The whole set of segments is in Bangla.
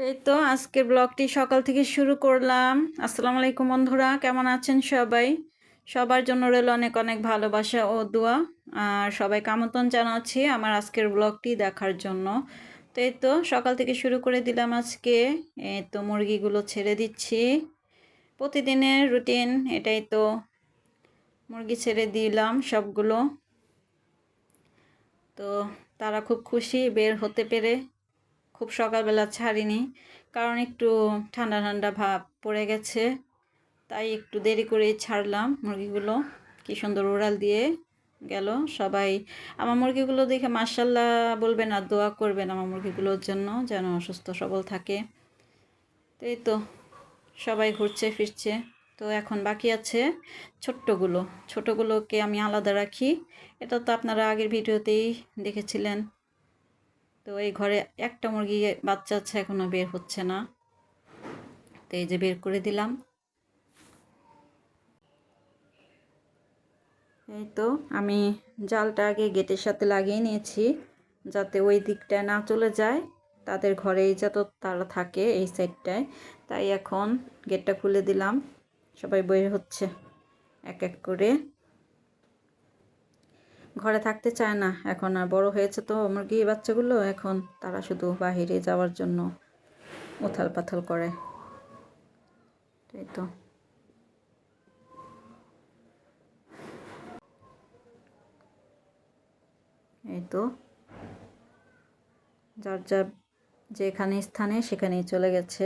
তো এই তো আজকের ব্লগটি সকাল থেকে শুরু করলাম। আসসালামু আলাইকুম বন্ধুরা, কেমন আছেন সবাই? সবার জন্য রইল অনেক অনেক ভালোবাসা ও দোয়া। আর সবাইকে আমন্ত্রণ জানাচ্ছি আমার আজকের ব্লগটি দেখার জন্য। তো এই তো সকাল থেকে শুরু করে দিলাম আজকে। এই তো মুরগিগুলো ছেড়ে দিচ্ছি। প্রতিদিনের রুটিন এটাই তো। মুরগি ছেড়ে দিলাম সবগুলো। তো তারা খুব খুশি বের হতে পেরে। খুব সকালবেলা ছাড়িনি, কারণ একটু ঠান্ডা ঠান্ডা ভাব পড়ে গেছে। তাই একটু দেরি করেই ছাড়লাম মুরগিগুলো। কি সুন্দর উড়াল দিয়ে গেল সবাই। আমার মুরগিগুলো দেখে মার্শাল্লাহ বলবেন আর দোয়া করবেন আমার মুরগিগুলোর জন্য যেন অসুস্থ সবল থাকে। তো এই তো সবাই ঘুরছে, ফিরছে। তো এখন বাকি আছে ছোট্টগুলো। ছোটোগুলোকে আমি আলাদা রাখি। এটা তো আপনারা আগের ভিডিওতেই দেখেছিলেন। তো এই ঘরে একটা মুরগি বাচ্চা আছে এখনও বের হচ্ছে না। তো এই যে বের করে দিলাম। এই তো আমি জালটা আগে গেটের সাথে লাগিয়ে নিয়েছি, যাতে ওই দিকটায় না চলে যায়। তাদের ঘরেই যত তারা থাকে এই সাইডটায়। তাই এখন গেটটা খুলে দিলাম। সবাই বের হচ্ছে এক এক করে। ঘরে থাকতে চায় না। এখন আর বড় হয়েছে তো মুরগি বাচ্চাগুলো। এখন তারা শুধু বাহিরে যাওয়ার জন্য উথাল পাথাল করে। এই তো এই তো যার যার যেখানে স্থানে সেখানেই চলে গেছে।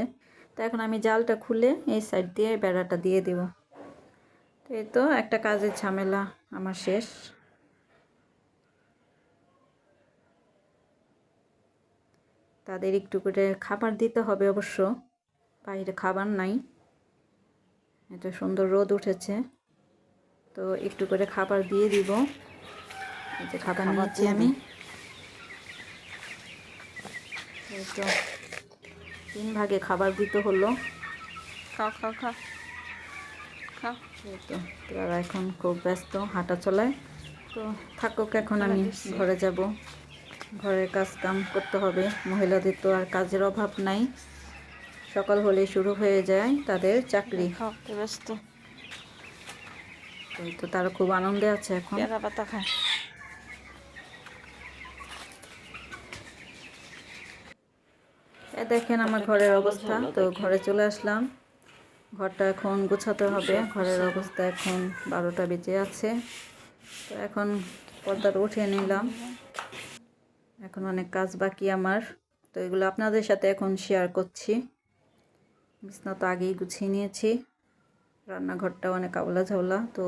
তো এখন আমি জালটা খুলে এই সাইড দিয়ে বেড়াটা দিয়ে দেব। তো এই তো একটা কাজের ঝামেলা আমার শেষ। তাদের একটু করে খাবার দিতে হবে অবশ্য। বাইরে খাবার নাই। এটা সুন্দর রোদ উঠেছে। তো একটু করে খাবার দিয়ে দিব। এই যে খাবার নিয়েছি আমি। এই তো তিন ভাগে খাবার দিতে হলো। খাও এই তো তারা এখন খুব ব্যস্ত হাঁটা চলায়। তো থাকুক এখন আমি ঘরে যাব। ঘরের কাজ কাম করতে হবে। মহিলাদের তো আর কাজের অভাব নাই। সকাল হলে শুরু হয়ে যায় তাদের চাকরি। তো ব্যস্ত। তো তারা খুব আনন্দে আছে এখন। পাতা খায়। দেখেন আমার ঘরের অবস্থা। তো ঘরে চলে আসলাম। ঘরটা এখন গোছাতে হবে। ঘরের অবস্থা এখন বারোটা বেজে আছে। তো এখন পর্দাটা উঠিয়ে নিলাম। এখন অনেক কাজ বাকি আমার। তো এগুলো আপনাদের সাথে এখন শেয়ার করছি। বিছনা তো আগেই গুছিয়ে নিয়েছি। রান্নাঘরটা অনেক আওলা ঝাওলা তো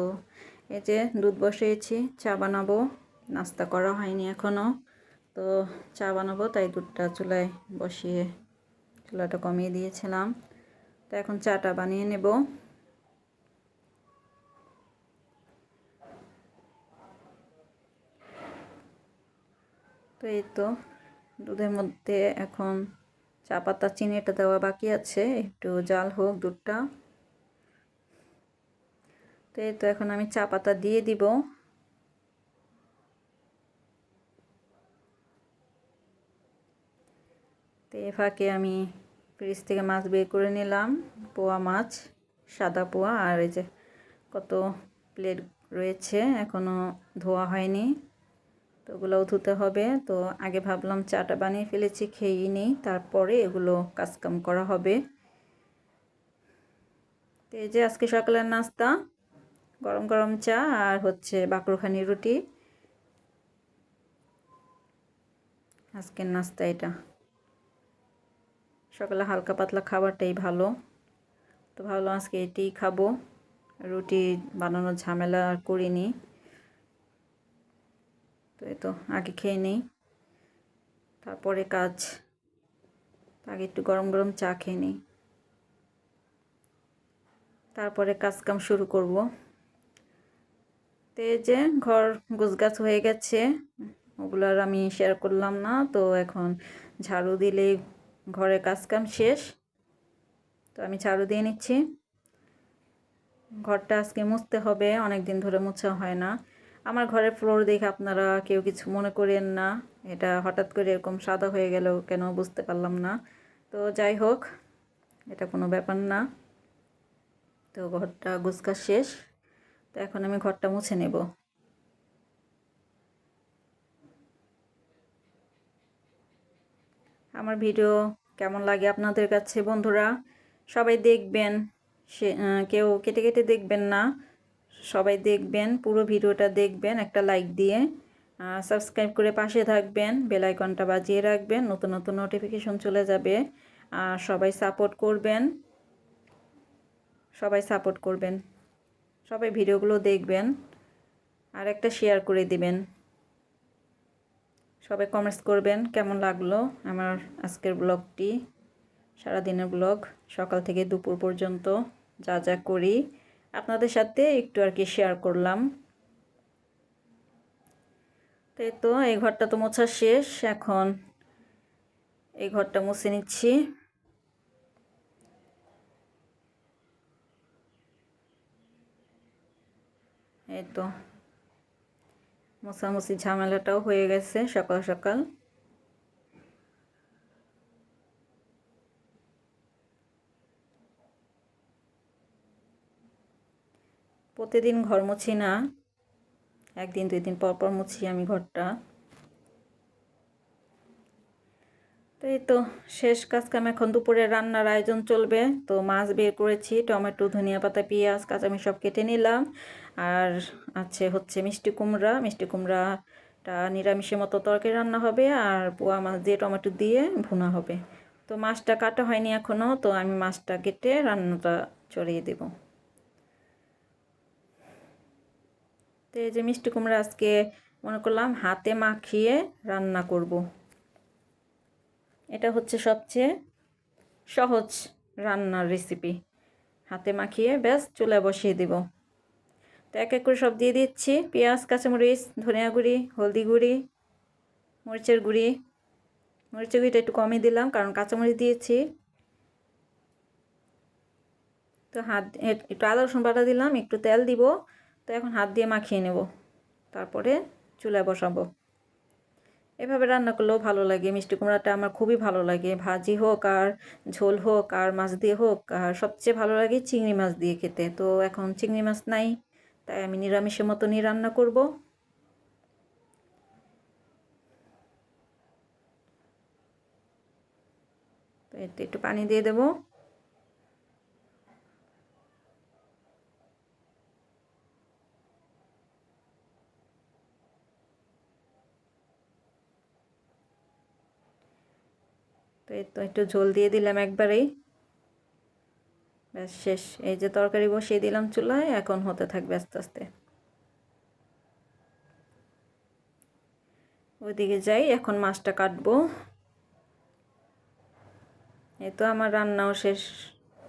এই যে দুধ বসিয়েছি, চা বানাবো। নাস্তা করা হয়নি এখনও তো চা বানাবো, তাই দুধটা চুলায় বসিয়ে চুলাটা কমিয়ে দিয়েছিলাম। তো এখন চাটা বানিয়ে নেব। তো এই তো দুধের মধ্যে এখন চা পাতা চিনিটা দেওয়া বাকি আছে। একটু জাল হোক দুধটা। তো এই তো এখন আমি চা পাতা দিয়ে দিব। তো এ ফাঁকে আমি ফ্রিজ থেকে মাছ বের করে নিলাম, পোয়া মাছ, সাদা পোয়া, আর এই যে কত প্লেট রয়েছে এখনও ধোয়া হয়নি। তো ওগুলোও ধুতে হবে। তো আগে ভাবলাম চাটা বানিয়ে ফেলেছি, খেয়েই নিই। তারপরে এগুলো কাজকাম করা হবে। তো এই যে আজকে সকালের নাস্তা, গরম গরম চা আর হচ্ছে বাকরখানি রুটি। আজকের নাস্তা এটা। সকালে হালকা পাতলা খাবারটাই ভালো। তো ভাবলাম আজকে এটাই খাব। রুটি বানানোর ঝামেলা করিনি। তো এই তো, আগে খেয়ে নিই। তারপরে কাজ। আগে একটু গরম গরম চা খেয়ে নিই। তারপরে কাজ কাম শুরু করব। তো যে ঘর গোছগাছ হয়ে গেছে। ওগুলো আর আমি শেয়ার করলাম না, তো এখন ঝাড়ু দিলেই ঘরের কাজ কাম শেষ। তো আমি ঝাড়ু দিয়ে নিচ্ছি। ঘরটা আজকে মুছতে হবে অনেক দিন ধরে মোছা হয় না। আমার ঘরের ফ্লোর দেখে আপনারা কেউ কিছু মনে করেন না। এটা হঠাৎ করে এরকম সাদা হয়ে গেল কেন বুঝতে পারলাম না। তো যাই হোক, এটা কোনো ব্যাপার না। তো ঘরটা গুছকা শেষ। তো এখন আমি ঘরটা মুছে নেব। আমার ভিডিও কেমন লাগে আপনাদের কাছে বন্ধুরা? সবাই দেখবেন। সে কেউ কেটে কেটে দেখবেন না। সবাই দেখবেন, পুরো ভিডিওটা দেখবেন, একটা লাইক দিয়ে সাবস্ক্রাইব করে পাশে থাকবেন বেল আইকনটা বাজিয়ে রাখবেন, নতুন নতুন নোটিফিকেশন চলে যাবে, আর সবাই সাপোর্ট করবেন, সবাই সাপোর্ট করবেন, সবাই ভিডিওগুলো দেখবেন, আর একটা শেয়ার করে দিবেন। সবাই কমেন্টস করবেন, কেমন লাগল আমার আজকের ব্লগটি সারাদিনের ব্লগ সকাল থেকে দুপুর পর্যন্ত যা যা করি আপনাদের সাথে একটু আর কি শেয়ার করলাম। তাই তো, এই ঘরটা তো মোছা শেষ, এখন এই ঘরটা মুছে নিচ্ছি। এই তো, মোছামুছি ঝামেলাটাও হয়ে গেছে সকাল সকাল। প্রতিদিন ঘর মুছি না। একদিন, দুই দিন পর পর মুছি আমি ঘরটা। তো এই তো, শেষ কাজ কাম এখন দুপুরে রান্নার আয়োজন চলবে। তো মাছ বের করেছি, টমেটো, ধনিয়া পাতা, পেঁয়াজ কাঁচামি সব কেটে নিলাম। আর আছে হচ্ছে মিষ্টি কুমড়া। মিষ্টি কুমড়াটা নিরামিষের মতো তরকারি রান্না হবে আর পোয়া মাছ দিয়ে টমেটো দিয়ে ভুনা হবে। তো মাছটা কাটা হয়নি এখনও তো আমি মাছটা কেটে রান্নাটা চড়িয়ে দেব। তো এই যে মিষ্টি কুমড়া আজকে মনে করলাম হাতে মাখিয়ে রান্না করব। এটা হচ্ছে সবচেয়ে সহজ রান্নার রেসিপি হাতে মাখিয়ে ব্যাস চুলা বসিয়ে দেব। তো এক এক করে সব দিয়ে দিচ্ছি। পেঁয়াজ, কাঁচামরিচ, ধনিয়া গুঁড়ি, হলদি গুঁড়ি, মরিচের গুঁড়ি। মরিচের গুঁড়িটা একটু কমই দিলাম কারণ কাঁচামরিচ দিয়েছি। তো হাত একটু আদা রসুন বাটা দিলাম, একটু তেল দিব। তো এখন হাত দিয়ে মাখিয়ে নেব। তারপরে চুলায় বসাবো। এভাবে রান্না করলেও ভালো লাগে। মিষ্টি কুমড়াটা আমার খুবই ভালো লাগে। ভাজি হোক আর ঝোল হোক আর মাছ দিয়ে হোক আর সবচেয়ে ভালো লাগে চিংড়ি মাছ দিয়ে খেতে। তো এখন চিংড়ি মাছ নাই, তাই আমি নিরামিষের মতনই রান্না করব। তো একটু পানি দিয়ে দেবো। তো একটু ঝোল দিয়ে দিলাম একবারেই। ব্যাস শেষ। এই যে তরকারি বসিয়ে দিলাম চুলায়, এখন হতে থাকবে আস্তে আস্তে। ওইদিকে যাই, এখন মাছটা কাটবো। এই তো আমার রান্নাও শেষ,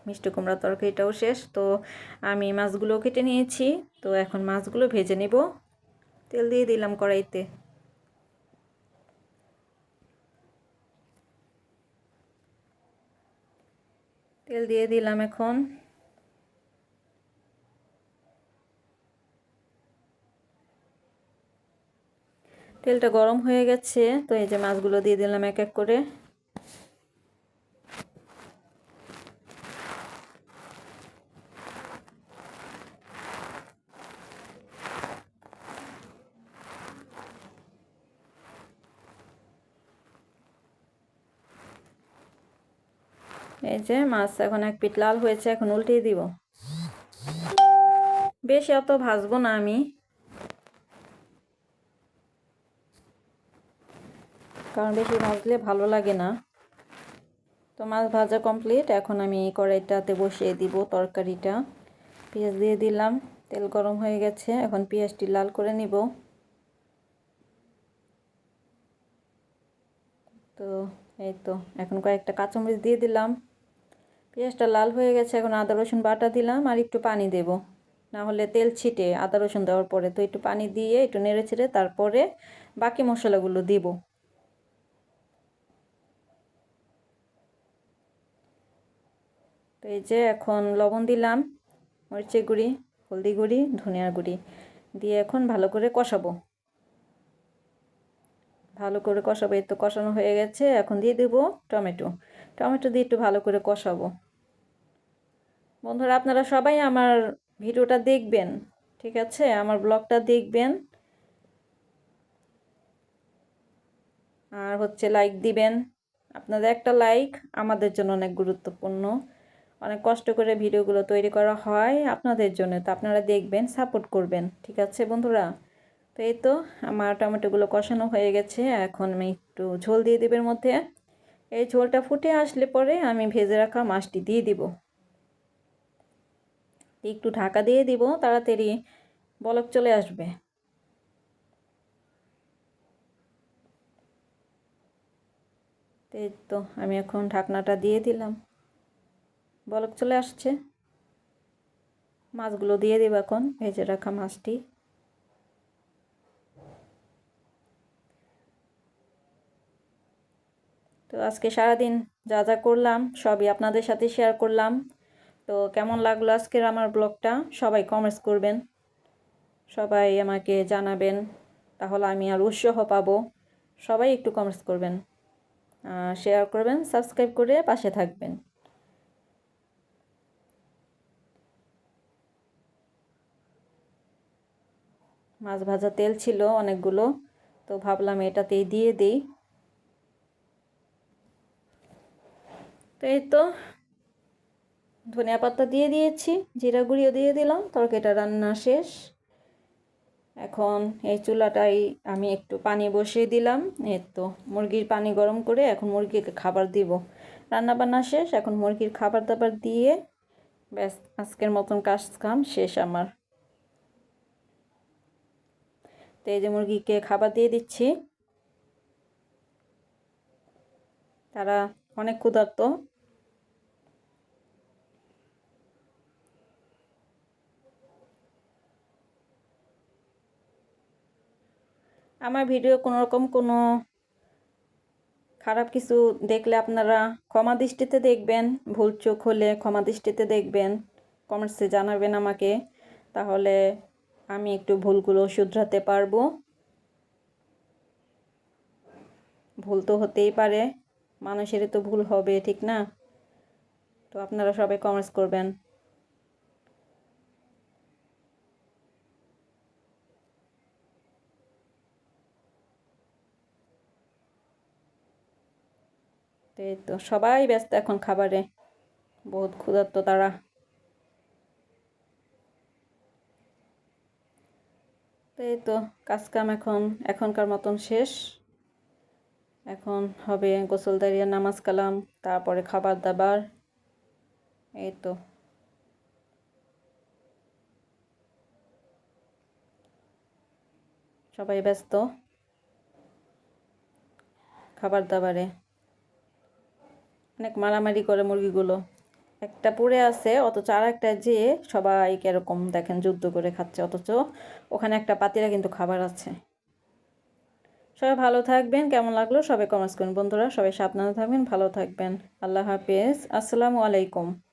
মিষ্টি কুমড়া তরকারিটাও শেষ। তো আমি মাছগুলো কেটে নিয়েছি, তো এখন মাছগুলো ভেজে নেব। তেল দিয়ে দিলাম কড়াইতে। তেল দিয়ে দিলাম এখন। তেলটা গরম হয়ে গেছে, তো এই যে মাছগুলো দিয়ে দিলাম এক এক করে। এই যে মাছ এখন এক পিঠ লাল হয়েছে, এখন উল্টিয়ে দিব। বেশি অত ভাজবো না আমি। কারণ বেশি ভাজলে ভালো লাগে না। তো মাছ ভাজা কমপ্লিট, এখন আমি কড়াইটাতে বসিয়ে দিব তরকারিটা। পেঁয়াজ দিয়ে দিলাম, তেল গরম হয়ে গেছে, এখন পেঁয়াজটি লাল করে নিব। তো এই তো, এখন কয়েকটা কাঁচামরিচ দিয়ে দিলাম। পেঁয়াজটা লাল হয়ে গেছে, এখন আদা, রসুন বাটা দিলাম আর একটু পানি দেব। না হলে তেল ছিটে আদা, রসুন দেওয়ার পরে তো একটু পানি দিয়ে একটু নেড়ে ছেড়ে তারপরে বাকি মশলাগুলো দিব। তো এই যে এখন লবণ দিলাম, মরিচের গুঁড়ি, হলদি গুঁড়ি, ধনিয়ার গুঁড়ি দিয়ে এখন ভালো করে কষাবো। ভালো করে কষাবো, এই তো কষানো হয়ে গেছে, এখন দিয়ে দেবো টমেটো। টমেটো দিয়ে একটু ভালো করে কষাবো। বন্ধুরা, আপনারা সবাই আমার ভিডিওটা দেখবেন, ঠিক আছে? আমার ব্লগটা দেখবেন। আর হচ্ছে লাইক দিবেন। আপনাদের একটা লাইক আমাদের জন্য অনেক গুরুত্বপূর্ণ। অনেক কষ্ট করে ভিডিওগুলো তৈরি করা হয় আপনাদের জন্য, তো আপনারা দেখবেন সাপোর্ট করবেন, ঠিক আছে বন্ধুরা? তো এই তো, আমার টমেটোগুলো কষানো হয়ে গেছে। এখন আমি একটু ঝোল দিয়ে দেবের মধ্যে। এই ঝোলটা ফুটে আসলে পরে আমি ভেজে রাখা মাছটি দিয়ে দিব। একটু ঢাকা দিয়ে দিব, তাড়াতাড়ি বলক চলে আসবে। এই তো, আমি এখন ঢাকনাটা দিয়ে দিলাম। বলক চলে আসছে। মাছগুলো দিয়ে দেব এখন, ভেজে রাখা মাছটি। তো আজকে সারাদিন যা যা করলাম, সবই আপনাদের সাথে শেয়ার করলাম। তো কেমন লাগল আজকের আমার ব্লগটা? সবাই কমেন্টস করবেন। সবাই আমাকে জানাবেন, তাহলে আমি আর উৎসাহ পাবো। সবাই একটু কমেন্টস করবেন। শেয়ার করবেন সাবস্ক্রাইব করে পাশে থাকবেন। মাছ ভাজা তেল ছিল অনেকগুলো, তো ভাবলাম এটাতেই দিয়ে দিই। তো এই তো ধনিয়া পাতা দিয়ে দিয়েছি, জিরা গুঁড়িও দিয়ে দিলাম, তরকারিটা রান্না শেষ। এখন এই চুলাটাই আমি একটু পানি বসিয়ে দিলাম, এই তো মুরগির পানি গরম করে এখন মুরগিকে খাবার দিব। রান্না বান্না শেষ, এখন মুরগির খাবার দাবার দিয়ে ব্যাস, আজকের মতন কাজ কাম শেষ আমার। তো এই যে মুরগিকে খাবার দিয়ে দিচ্ছি। তারা অনেক ক্ষুধার্ত। আমার ভিডিও কোনো রকম কোনো খারাপ কিছু দেখলে আপনারা ক্ষমা দৃষ্টিতে দেখবেন, ভুল চোখ হলে ক্ষমা দৃষ্টিতে দেখবেন, কমেন্টসে জানাবেন আমাকে। তাহলে আমি একটু ভুলগুলো শুধরাতে পারব। ভুল তো হতেই পারে, মানুষেরই তো ভুল হবে, ঠিক না? তো আপনারা সবাই কমেন্টস করবেন। এই তো সবাই ব্যস্ত এখন খাবারে। বহুত ক্ষুধার্ত তারা। এই তো কাজ কাম এখন, এখনকার মতন শেষ। এখন হবে গোসল দাঁড়িয়ে নামাজ কালাম, তারপরে খাবার দাবার। এই তো। সবাই ব্যস্ত। খাবার দাবারে। অনেক মারামারি করে মুরগিগুলো। একটা পড়ে আছে, অথচ আর একটা যে সবাই এরকম দেখেন যুদ্ধ করে খাচ্ছে, অথচ ওখানে একটা পাতিরা কিন্তু খাবার আছে। সবাই ভালো থাকবেন, কেমন লাগল? সবাই কমেন্টস করুন। বন্ধুরা, সবাই সাবধানে থাকবেন, ভালো থাকবেন। আল্লাহ হাফিজ। আসসালামু আলাইকুম।